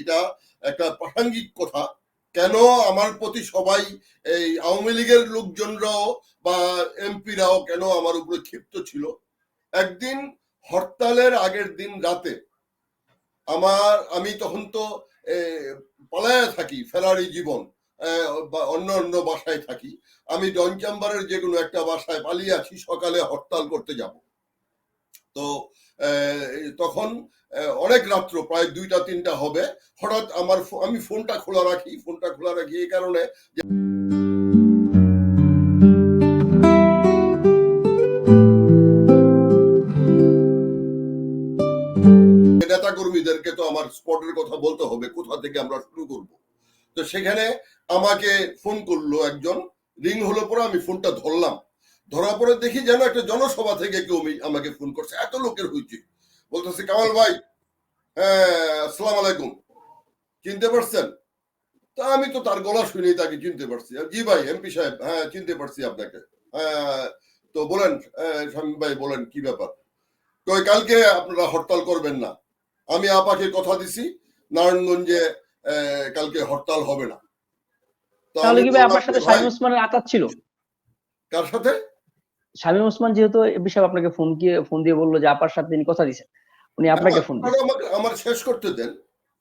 এটা একটা প্রাসঙ্গিক কথা। কেন আমার প্রতি সবাই এই আওয়ামী লীগের লোকজনরাও বা এমপিরাও কেন আমার উপরে ক্ষিপ্ত ছিল? একদিন হরতালের আগের দিন রাতে আমার, আমি তখন তো পালায়া থাকি ফেরারি জীবন অন্য অন্য বাসায় থাকি। আমি ডন চেম্বারের যে কোনো একটা বাসায় পালিয়ে আছি সকালে হরতাল করতে যাব। তো তখন অনেক রাত্র, প্রায় দুইটা, তিনটা হবে। হঠাৎ আমার আমি ফোনটা খোলা রাখি, ফোনটা খোলা রাখি এই কারণে তো আমার স্পটের কথা বলতে হবে, কোথা থেকে আমরা শুরু করব? তো সেখানে আমাকে ফোন করল একজন, রিং হলো পরে আমি ফোনটা ধরলাম। ধরার পরে দেখি যেন একটা জনসভা থেকে কেউ আমাকে ফোন করছে। এত লোকের হয়েছে বলতেছে কামাল ভাই হ্যাঁ আসসালাম আলাইকুম। চিনতে পারছেন? তা আমি তো তার গলা শুনি তাকে চিনতে পারছি। জি ভাই এমপি সাহেব হ্যাঁ চিনতে পারছি আপনাকে। হ্যাঁ তো বলেন আহ, শামীম ভাই বলেন কি ব্যাপার? কই কালকে আপনারা হরতাল করবেন না? আমি আপাকে কথা দিছি নারায়ণগঞ্জে কালকে হরতাল হবে না। তাহলে কি ভাই আপনার সাথে ভাই, ওসমানের আতাত ছিল? কার সাথে? শামীম ওসমান যেহেতু বিষয়ে আপনাকে ফোন দিয়ে ফোন দিয়ে বলল যে আপার সাথে তিনি কথা দিয়েছেন উনি আপনাকে ফোন আমাকে আমার শেষ করতে দেন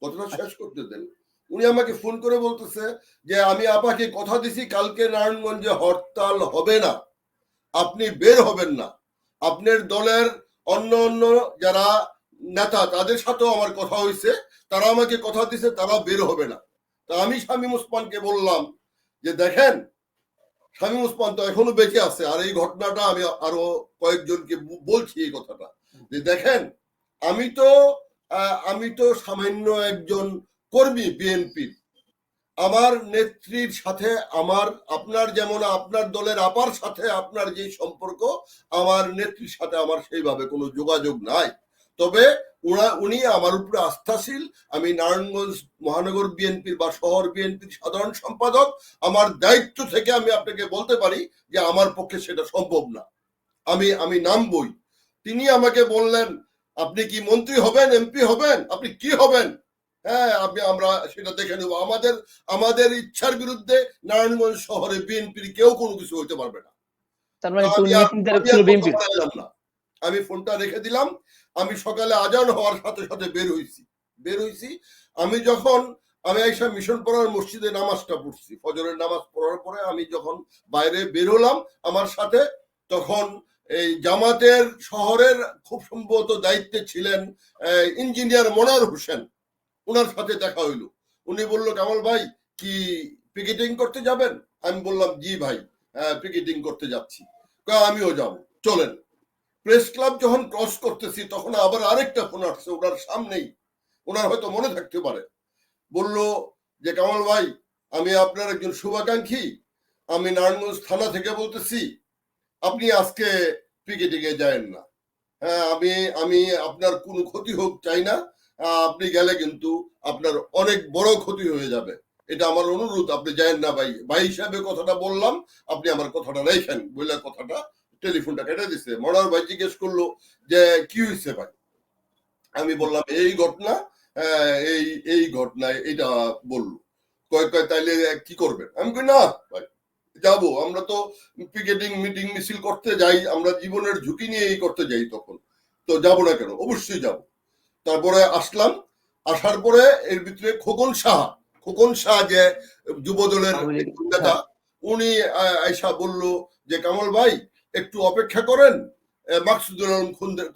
কথাটা শেষ করতে দেন। উনি আমাকে ফোন করে বলতেছে যে আমি আপাকে কথা দিছি কালকে নারায়ণগঞ্জে হরতাল হবে না। আপনি বের হবেন না। আপনার দলের অন্য অন্য যারা নেতা তাদের সাথেও আমার কথা হয়েছে। তারা আমাকে কথা দিছে তারা বের হবে না। তা আমি শামীম ওসমানকে বললাম যে দেখেন শামীম ওসমান তো এখনও বেঁচে আছে, আর এই ঘটনাটা আমি আরও কয়েকজনকে বলছি এই কথাটা। যে দেখেন, আমি তো আমি তো সামান্য একজন কর্মী বিএনপির। আমার নেত্রীর সাথে আমার, আপনার যেমন আপনার দলের আপার সাথে আপনার যে সম্পর্ক, আমার নেত্রীর সাথে আমার সেইভাবে কোনো যোগাযোগ নাই। তবে উনা উনি আমার উপরে আস্থাশীল। আমি নারায়ণগঞ্জ মহানগর বিএনপির বা শহর বিএনপির সাধারণ সম্পাদক। আমার দায়িত্ব থেকে আমি আপনাকে বলতে পারি যে আমার পক্ষে সেটা সম্ভব না। আমি আমি নামবই। তিনি আমাকে বললেন আপনি কি মন্ত্রী হবেন এমপি হবেন? আপনি কি হবেন? হ্যাঁ আপনি আমরা সেটা দেখে নেব। আমাদের আমাদের ইচ্ছার বিরুদ্ধে নারায়ণগঞ্জ শহরে বিএনপির কেউ কোনো কিছু হইতে পারবে না। মানে না। আমি ফোনটা রেখে দিলাম। আমি সকালে আজান হওয়ার সাথে সাথে বের হইছি। বের হইছি, আমি যখন, আমি আইসা মিশন পড়ার মসজিদে নামাজটা পড়ছি। ফজরের নামাজ পড়ার পরে আমি যখন বাইরে বের হলাম, আমার সাথে তখন এই জামাতের শহরের খুব সম্ভবত দায়িত্বে ছিলেন ইঞ্জিনিয়ার মনার হোসেন। ওনার সাথে দেখা হইল। উনি বলল, কামাল ভাই, কি পিকেটিং করতে যাবেন? আমি বললাম, জি ভাই পিকেটিং করতে যাচ্ছি। আমিও যাব। চলেন। প্রেস ক্লাব যখন ক্রস করতেছি, তখন আবার আরেকটা ফোন আসছে, ওনার সামনেই। ওনার হয়তো মনে থাকতে পারে। বলল, যে কামাল ভাই, আমি আপনার একজন শুভাকাঙ্ক্ষী। আমি নারায়ণগঞ্জ থানা থেকে বলতেছি, আপনি আজকে পিকেটিং এ যায়েন না। হ্যাঁ আমি আমি আপনার কোনো ক্ষতি হোক, চাই না। আপনি গেলে কিন্তু আপনার অনেক বড় ক্ষতি হয়ে যাবে। এটা আমার অনুরোধ, আপনি যায়েন না ভাই। ভাই হিসাবে কথাটা বললাম, আপনি আমার কথাটা রেখেন বলে কথাটা টেলিফোনটা কেটে দিছে। মরার ভাই জিজ্ঞেস করল যে কি হয়েছে ভাই? আমি বললাম এই ঘটনা এই এই ঘটনায় এটা বলল। কয় কয় তাইলে কি করবেন? আমি কই না ভাই যাব। আমরা তো পিকেটিং মিটিং মিছিল করতে যাই। আমরা জীবনের ঝুঁকি নিয়ে এই করতে যাই তখন। তো যাব না কেন? অবশ্যই যাব। তারপরে আসলাম। আসার পরে এর ভিতরে খোকন সাহা খোকন শাহ যে যুব দলের আওয়ামী লীগ, একজন নেতা উনি আহ, আয়সা বলল যে কামাল ভাই একটু অপেক্ষা করেন মাকসুদুল আলম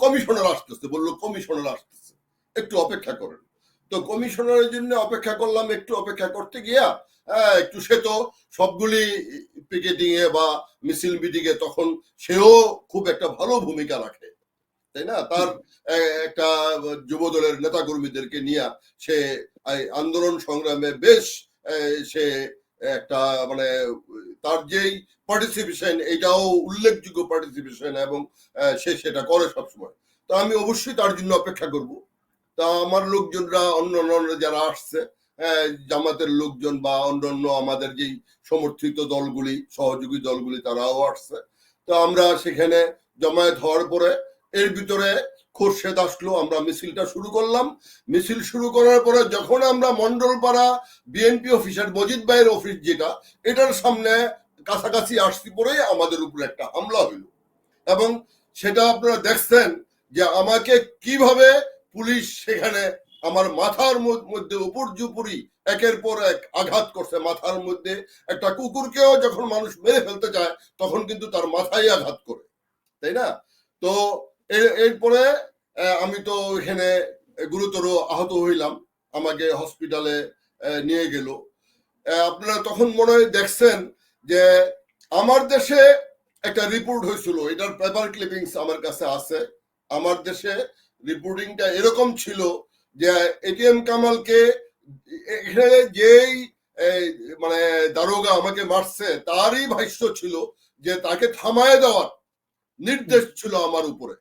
কমিশনার আসতেছে, বলল কমিশনার আসতেছে। একটু অপেক্ষা করেন। তো কমিশনারের জন্য অপেক্ষা করলাম, একটু অপেক্ষা করতে গিয়া একটু সে তো সবগুলি পিকেটিং এ বা মিছিল মিটিং এ তখন সেও খুব একটা ভালো ভূমিকা রাখে, তাই না? তার একটা যুব দলের নেতা কর্মীদেরকে নিয়ে সে আন্দোলন সংগ্রামে বেশ সে একটা মানে তার যেই পার্টিসিপেশন এটাও উল্লেখযোগ্য পার্টিসিপেশন এবং সে সেটা করে সবসময়। তো আমি অবশ্যই তার জন্য অপেক্ষা করব। তা আমার লোকজনরা, অন্য অন্য যারা আসছে জামাতের লোকজন বা অন্যান্য আমাদের যেই সমর্থিত দলগুলি, সহযোগী দলগুলি, তারাও আসছে। তো আমরা সেখানে জমায়েত হওয়ার পরে, এর ভিতরে খোরশেদ আসলো, আমরা মিছিলটা শুরু করলাম। মিছিল শুরু করার পরে যখন আমরা মন্ডলপাড়া বিএনপি অফিসার মজিদ ভাইয়ের অফিস যেটা, এটার সামনে কাছাকাছি আসছি পরে আমাদের উপরে একটা হামলা হইল এবং সেটা আপনারা দেখছেন যে আমাকে কীভাবে পুলিশ সেখানে আমার মাথার মধ্যে উপর জুপুরি একের পর এক আঘাত করছে মাথার মধ্যে। একটা কুকুরকেও যখন মানুষ মেরে ফেলতে চায়, তখন কিন্তু তার মাথায় আঘাত করে। তাই না? তো এরপরে আমি তো এখানে গুরুতর আহত হইলাম, আমাকে হসপিটালে নিয়ে গেল। আপনারা তখন মনে হয় দেখছেন যে আমার দেশে একটা রিপোর্ট হয়েছিল, এটার পেপার ক্লিপিংস আমার কাছে আছে। আমার দেশে রিপোর্টিংটা এরকম ছিল যে এটিএম কামালকে এখানে যেই মানে দারোগা আমাকে মারছে, তারই ভাষ্য ছিল যে তাকে থামায় দেওয়ার নির্দেশ ছিল আমার উপরে।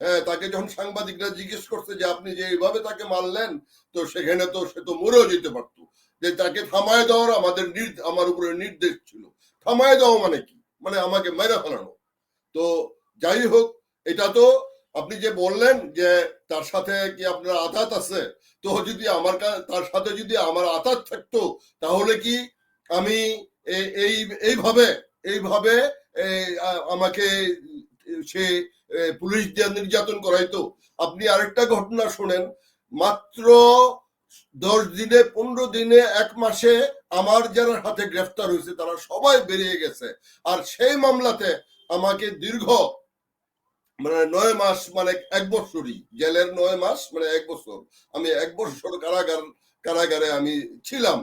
হ্যাঁ তাকে যখন সাংবাদিকরা জিজ্ঞেস করছে যে আপনি যে এইভাবে তাকে মারলেন, তো সেখানে তো সে তো মরেও যেতে পারতো। যে তাকে থামায় দেওয়ার আমাদের আমার উপরে নির্দেশ ছিল। থামায় দেওয়া মানে কি? মানে আমাকে মেরে ফেলানো। তো যাই হোক, এটা তো আপনি যে বললেন যে তার সাথে কি আপনার আঘাত আছে, তো যদি আমার তার সাথে যদি আমার আঘাত থাকতো, তাহলে কি আমি এই, এইভাবে এইভাবে আমাকে সে পুলিশ দিয়ে নির্যাতন করাইতো আপনি আরেকটা ঘটনা শোনেন। মাত্র দশ দিনে, পনেরো দিনে, এক মাসে আমার যারা হাতে গ্রেফতার হয়েছে, তারা সবাই বেরিয়ে গেছে। আর সেই মামলাতে আমাকে দীর্ঘ মানে নয় মাস মানে এক বছরই জেলের নয় মাস মানে এক বছর, আমি এক বছর কারাগার, কারাগারে আমি ছিলাম।